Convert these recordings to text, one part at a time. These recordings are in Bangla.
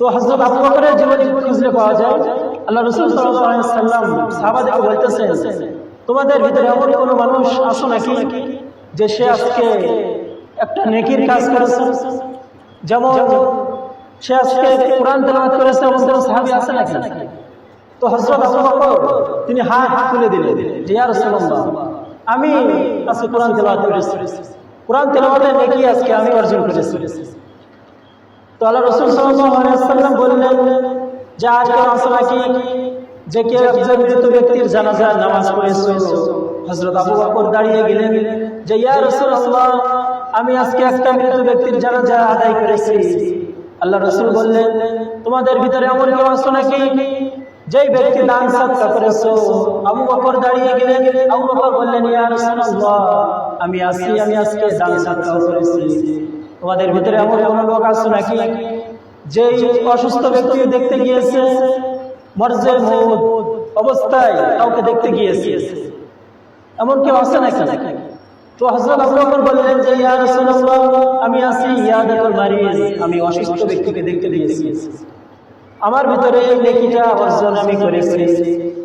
তো হজরত আবু বকরের জীবনী খুঁজলে পাওয়া যায়, আল্লাহ রসুল সাল্লাম সাহাবাদেরকে বলতেছেন, তোমাদের ভিতরে এমন কোনো মানুষ আসো নাকি যে সে আজকে একটা নেকির কাজ করেছে? যেমন সে আজকে কোরআন তেলাওয়াত করেছে, এমন সাহাবী আছে নাকি? তো হজরত আবু বকর, তিনি হাত তুলে দিলেন, যে রাসূলুল্লাহ, আমি আজকে কোরআন তেলাওয়াত করেছি। কোরআন তেলাওয়াতের নেকি আজকে আমি অর্জন করেছি। তো আল্লাহ রসুল সাল্লাম বললেন, যে আজ কেউ আসো নাকি? যে কেউ একজন মৃত ব্যক্তির জানাজা নামাজ পড়েছে হজরত আবু বকর দাঁড়িয়ে গেলেন, যে, ইয়া রসুল আমি আজকে একটা মৃত ব্যক্তির জানাজা আদায় করেছি। আল্লাহ রসুল বললেন, তোমাদের ভিতরে এমন কেউ আসো নাকি? যেই ব্যক্তি দান সাদকা করেছ। আবু বকর দাঁড়িয়ে গেলেন, আবু বকর বললেন, ইয়া রাসূলুল্লাহ, আমি আসি, আমি আজকে দান সাদকা করেছি। তোমাদের ভিতরে এমন কোন লোক আছে নাকি যেই অসুস্থ ব্যক্তি দেখতে গিয়েছে? মরজের মৌত অবস্থায় কাউকে দেখতে গিয়েছে। এমন কেউ আছে নাকি? তো হযরত আবু বললেন যে, ইয়া রাসূলুল্লাহ, আমি আসি ইয়াদাতুল মারিজ, আমি অসুস্থ ব্যক্তিকে দেখতে গিয়েছি। আমার ভিতরে এই নেকিটা অর্জন আমি করেছি।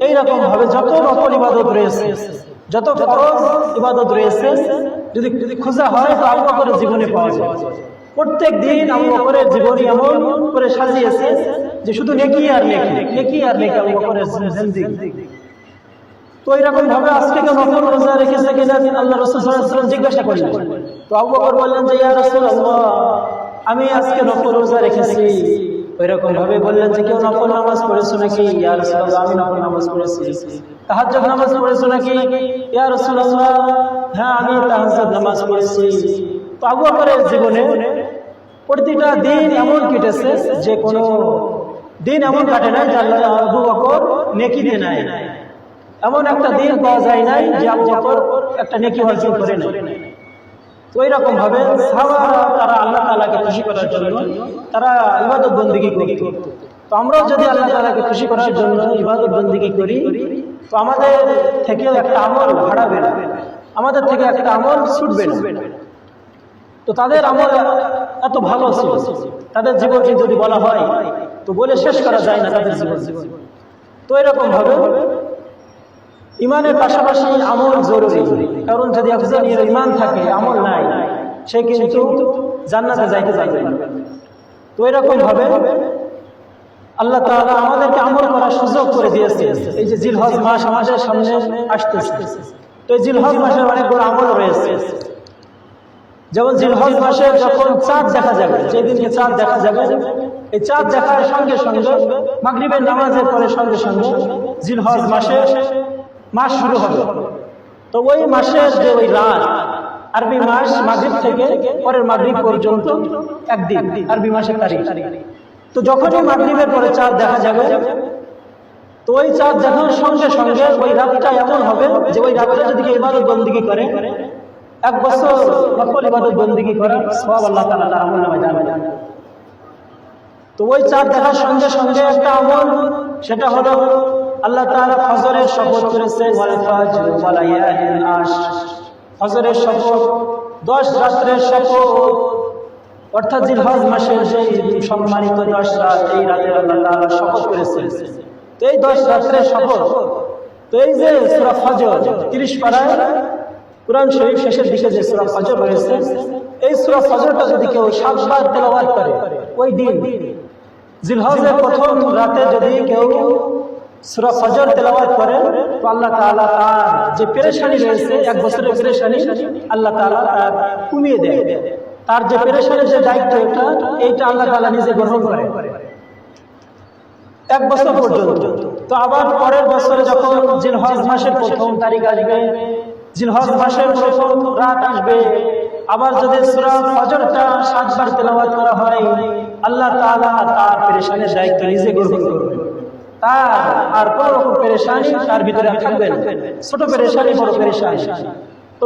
এইরকম ভাবে যত নকল ইবাদত রয়েছে, যত ফরজ ইবাদত রয়েছে যদি খোঁজা হয়, তো আবু বকরের জীবনে পাওয়া যায়। প্রত্যেক দিন আবু বকরের জীবনী এমন করে সাজিয়েছে যে শুধু নেকি আর নেকি নেকি আর নেকি আবু বকরের তো এরকম ভাবে আজকে কেউ নকল রোজা রেখেছে কিনা আল্লাহ রসুল জিজ্ঞাসা করলেন। তো আবু বকর বললেন যে, ইয়া রাসূলুল্লাহ, আমি আজকে নকল রোজা রেখেছি। ওইরকম ভাবে বললেন যে, কেউ নকল নামাজ পড়েছো নাকি ইয়া রাসূলুল্লাহ, আমি নকল নামাজ পড়েছি। তাহাজ্জুদ নামাজ পড়েছো নাকি ইয়া রাসূলুল্লাহ হ্যাঁ আমি তাহাজ্জুদ নামাজ পড়েছি। তো আবু জীবনে প্রতিটা দিন এমন কেটেছে যে, কোনো দিন এমন কাটে নাই যে আবু বকর নেকি দিয়ে নেয়। এমন একটা দিন পাওয়া যায় নাই যে আবু বকর একটা নেকি অর্জন করে নাই তো এইরকম ভাবে তারা আল্লাহ তাআলাকে খুশি করার জন্য তারা ইবাদত বন্দিগি করত। তো আমরাও যদি আল্লাহ তাআলাকে খুশি করার জন্য ইবাদত বন্দিগি করি, তো আমাদের থেকে একটা আমল হারাবে না। আমাদের থেকে একটা আমল ছুটবে না। তো তাদের আমল এত ভালো ছিল। তাদের জীবনকে যদি বলা হয়, তো বলে শেষ করা যায় না তাদের জীবন। তো এরকম ভাবে ইমানের পাশাপাশি আমল জরুরি। কারণ যদি একজনের ইমান থাকে, আমল নাই, সে কিন্তু জান্নাতে যাইতে যাইতে তো এরকম ভাবে আল্লাহ তাআলা আমাদেরকে আমল করার সুযোগ করে দিয়েছে। এই যে জিলহজ মাস আমাদের সামনে আসতেছে। তো এই জিলহজ মাসের অনেকগুলো আমল রয়েছে। যেমন জিলহজ মাসে যখন চাঁদ দেখা যাবে, যেদিনকে চাঁদ দেখা যাবে, এই চাঁদ দেখার সঙ্গে সঙ্গে মাগরিবের নামাজের পরে সঙ্গে সঙ্গে জিলহজ মাসে মাস শুরু হবে। তো ওই মাসের যে ওই রাত, আরবি মাস মাগরিব থেকে পরের মাগরিব পর্যন্ত একদিন, আরবি মাসের তারিখ। তো যখনই মাগরিবের পরে চাঁদ দেখা যাবে, তো ওই চাঁদ দেখার সঙ্গে সঙ্গে ওই রাতটা এমন হবে যে ওই রাতটা যদি কেউ ইবাদত বন্দিগি করে, এক বছর নকল ইবাদত বন্দিগি করে সব আল্লাহ তাআলা তার আমল নামে জানে তো ওই চাঁদ দেখার সঙ্গে সঙ্গে একটা আমল, সেটা হলো আল্লাহ তাআলা ফজরের শপথ করেছে ফজরের শপথ 10 রাত্রের শপথ। অর্থাৎ জিলহজ মাসের সেই সম্মানিত 10 রাত, এই রাতে আল্লাহ তাআলা শপথ করেছেন। তো এই 10 রাত্রের শপথ, তো এই যে সূরা ফজর 30 পারায় কোরআন শরীফ শেষের দিকে যে সূরা ফজর রয়েছে, এই সূরা ফজরটা যদি কেউ সাতবার তেলাওয়াত করে, ওই দিন জিলহজের প্রথম রাতে যদি কেউ সুরা ফজর তেলাওয়াত করে, তো আল্লাহ তাআলা তার যে পেরেশানি রয়েছে, এক বছরের পেরেশানি, আল্লাহ তাআলা তার কমিয়ে তার যে পেরেশানির যে দায়িত্ব এটা, এইটা আল্লাহ তাআলা নিজে গ্রহণ এক বছর পর্যন্ত। তো আবার পরের বছরে যখন জিলহজ মাসের প্রথম তারিখ আসবে, জিলহজ মাসের প্রথম রাত আসবে, আবার যদি সূরা ফজরটা সাতবার তেলাওয়াত করা হয়, আল্লাহ তাআলা তার পেরেশানির দায়িত্ব নিজে গ্রহণ করবে তার আর রকম পেরেশানি তার ভিতরে ছোট পেরেশানি, বড় পেরেশানি। তো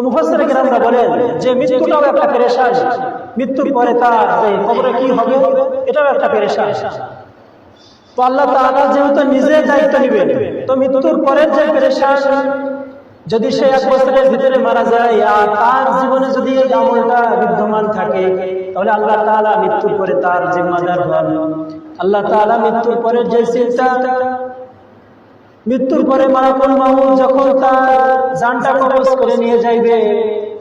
বলেন যে মৃত্যুটাও একটা পেরেশানি। মৃত্যুর পরে তার কি হবে, এটাও একটা পেরেশানি। তো আল্লাহ যেহেতু নিজে দায়িত্ব নেবেন, তো মৃত্যুর পরের যে পেরেশান, যদি সে এক বছরের ভিতরে মারা যায় আর তার জীবনে যদি এই আমলটা বিদ্যমান থাকে, তাহলে আল্লাহ তাআলা মৃত্যুর পরে তার জিম্মাদার হন আল্লাহ তাআলা মৃত্যুর পরে যে চিন্তা মৃত্যুর পরে মালাকুল মাউত যখন তার জানটা কবজ করে নিয়ে যাইবে।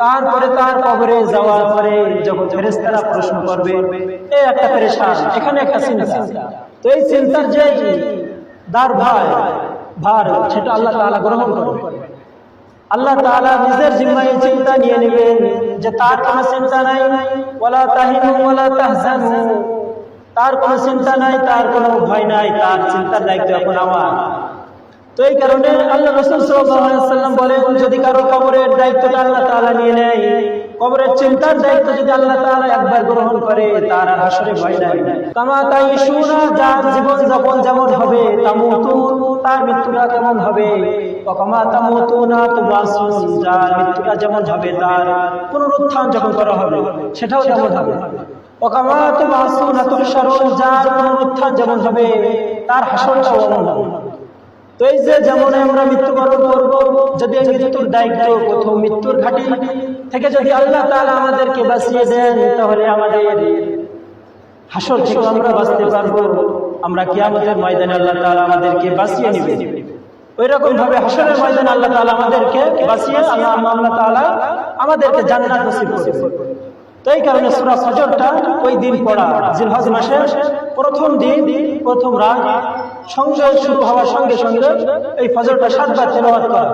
তারপরে তার কবরে যাওয়ার পরে যখন ফেরেশতারা প্রশ্ন করবে এই একটা পেরেশান এখানে একটা চিন্তা তো এই চিন্তার যে দার ভার ভার, সেটা আল্লাহ তাআলা গ্রহণ করবে। আল্লাহ তাআলা নিজের জিম্মায় এই চিন্তা নিয়ে নেবেন যে তার কোনো চিন্তা নাই। ওয়ালা তাহিনু, ওয়ালা তাহজানু। তার কোনো চিন্তা নাই, তার কোনো ভয় নাই, তার চিন্তার দায়িত্ব এখন আমার। তো এই কারণে আল্লাহ রসুল বলেন, যদি কারও কবরের দায়িত্বটা আল্লাহ তাআলা নিয়ে নেয়, কবরের চিন্তার দায়িত্ব যদি আল্লাহ তাআলা একবার গ্রহণ করে, তার আসরে ভয় নাই। কামা তাই সুরা, যার জীবন যাপন যেমন হবে, তামুতু, তার মৃত্যুটা কেমন হবে? কমা তামুতু না তুবাসুন, যার মৃত্যুটা যেমন হবে, তার পুনরুত্থান যখন করা হবে, সেটাও যেমন হবে। তার তো এই যে যেমন আমরা মৃত্যুবরণ যদি থেকে যদি আল্লাহ আমাদেরকে বাঁচিয়ে দেন, তাহলে আমাদের হাসর থেকে আমরা বাঁচতে পারব। আমরা কিয়ামতের ময়দানে আল্লাহ আমাদেরকে বাঁচিয়ে নেবে। ওই রকম ভাবে হাসরের ময়দানে আল্লাহ আমাদেরকে বাঁচিয়ে, আল্লাহ আল্লাহ তাআলা আমাদেরকে জান্নাত নসিব তো এই কারণে সূরা ফজরটা ওই দিন পড়া, জিলহজ মাসের প্রথম দিন, প্রথম রাত সঙ্গে শুরু হওয়ার সঙ্গে সঙ্গে এই ফজরটা সাতবার তেলাওয়াত করা।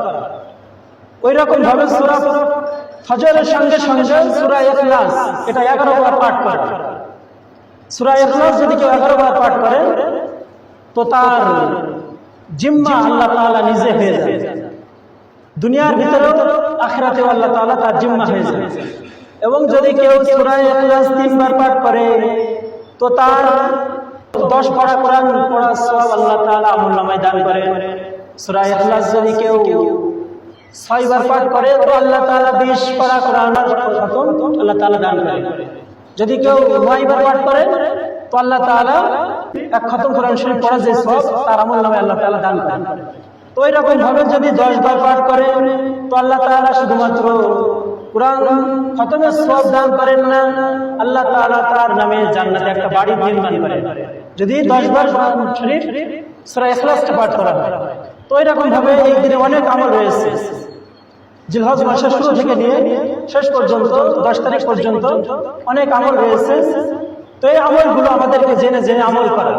ওই রকম ভাবে সূরা ফজরের সঙ্গে সঙ্গে সূরা ইখলাস, এটা 11 বার পাঠ করা। সূরা ইখলাস যদি কেউ 11 বার পাঠ করে, তো তার জিম্মা আল্লাহ তাআলা নিজে হয়ে যায়। দুনিয়ার ভিতরেও আখিরাতেও আল্লাহ তাআলা তার জিম্মা হয়ে যায়। এবং যদি কেউ সূরা ইখলাস তিনবার পাঠ করে তো তার দশ পড়া কোরআন পড়া সব আল্লাহ তাআলা আমল নামায় দান করেন সূরা ইখলাস যদি কেউ কেউ ছয়বার পাঠ করে তো আল্লাহ তাআলা বিশ পড়া কোরআন খতম আল্লাহ তাআলা দান করেন যদি কেউ নয়বার পাঠ করে তো আল্লাহ তাআলা এক খতম কোরআন শরীফ পড়া যে সব তার আমল নামে আল্লাহ তাআলা দান করেন তো ওই রকম ভাবে যদি দশ বার পাঠ করে তো আল্লাহ তাআলা শুধুমাত্র কোরআন খতমের সব দান করেন না, আল্লাহ তাআলা তার নামে জান্নাতে একটা বাড়ি নির্মাণ করেন। যদি দশ বার পাঠ করা তো এরকম ভাবে এই দিনে অনেক আমল রয়েছে। জিলহজ মাসের শুরু থেকে নিয়ে শেষ পর্যন্ত, দশ তারিখ পর্যন্ত অনেক আমল রয়েছে। তো এই আমলগুলো আমাদেরকে জেনে জেনে আমল করা